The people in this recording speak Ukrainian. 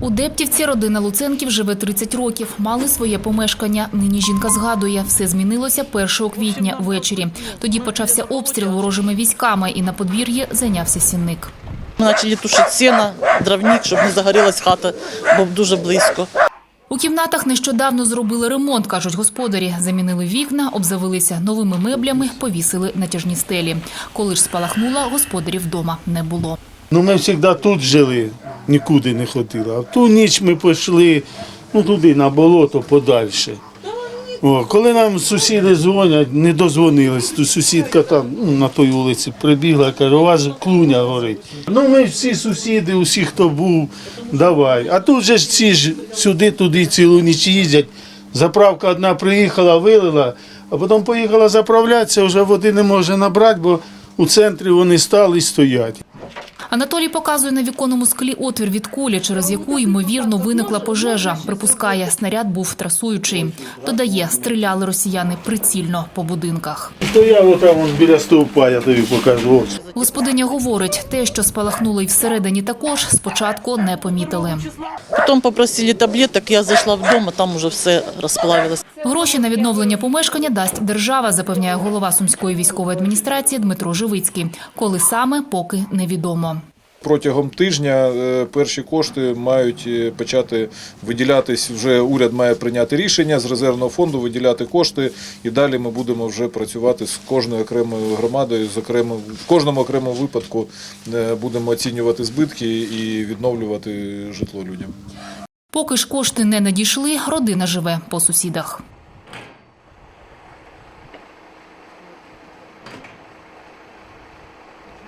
У Дептівці родина Луценків живе 30 років. Мали своє помешкання. Нині жінка згадує, все змінилося 1 квітня ввечері. Тоді почався обстріл ворожими військами, і на подвір'ї зайнявся сінник. Ми почали тушити сіна, дровник, щоб не загорілась хата, бо дуже близько. У кімнатах нещодавно зробили ремонт, кажуть господарі. Замінили вікна, обзавелися новими меблями, повісили натяжні стелі. Коли ж спалахнула, господарів вдома не було. Ну, ми завжди тут жили, нікуди не ходили. А ту ніч ми пішли ну, туди, на болото, подальше. О, коли нам сусіди дзвонять, не дозвонились, то сусідка там ну, на той вулиці прибігла, каже, у вас клуня горить. Ну ми всі сусіди, усі, хто був, давай. А тут же ж ці ж сюди, туди цілу ніч їздять. Заправка одна приїхала, вилила, а потім поїхала заправлятися, вже води не може набрати, бо у центрі вони стали і стоять. Анатолій показує на віконному склі отвір від кулі, через яку, ймовірно, виникла пожежа. Припускає, снаряд був трасуючий. Додає, стріляли росіяни прицільно по будинках. Стояв отам вон біля стовпа, я тобі покажу. Господиня говорить, те, що спалахнуло й всередині також, спочатку не помітили. Потім попросили таблеток, я зайшла вдома, там вже все розплавилось. Гроші на відновлення помешкання дасть держава, запевняє голова Сумської військової адміністрації Дмитро Живицький. Коли саме, поки невідомо. Протягом тижня е, перші кошти мають е, почати виділятись. Вже уряд має прийняти рішення з резервного фонду виділяти кошти, і далі ми будемо вже працювати з кожною окремою громадою. З окремим в кожному окремому випадку е, будемо оцінювати збитки і відновлювати житло людям. Поки ж кошти не надійшли, родина живе по сусідах.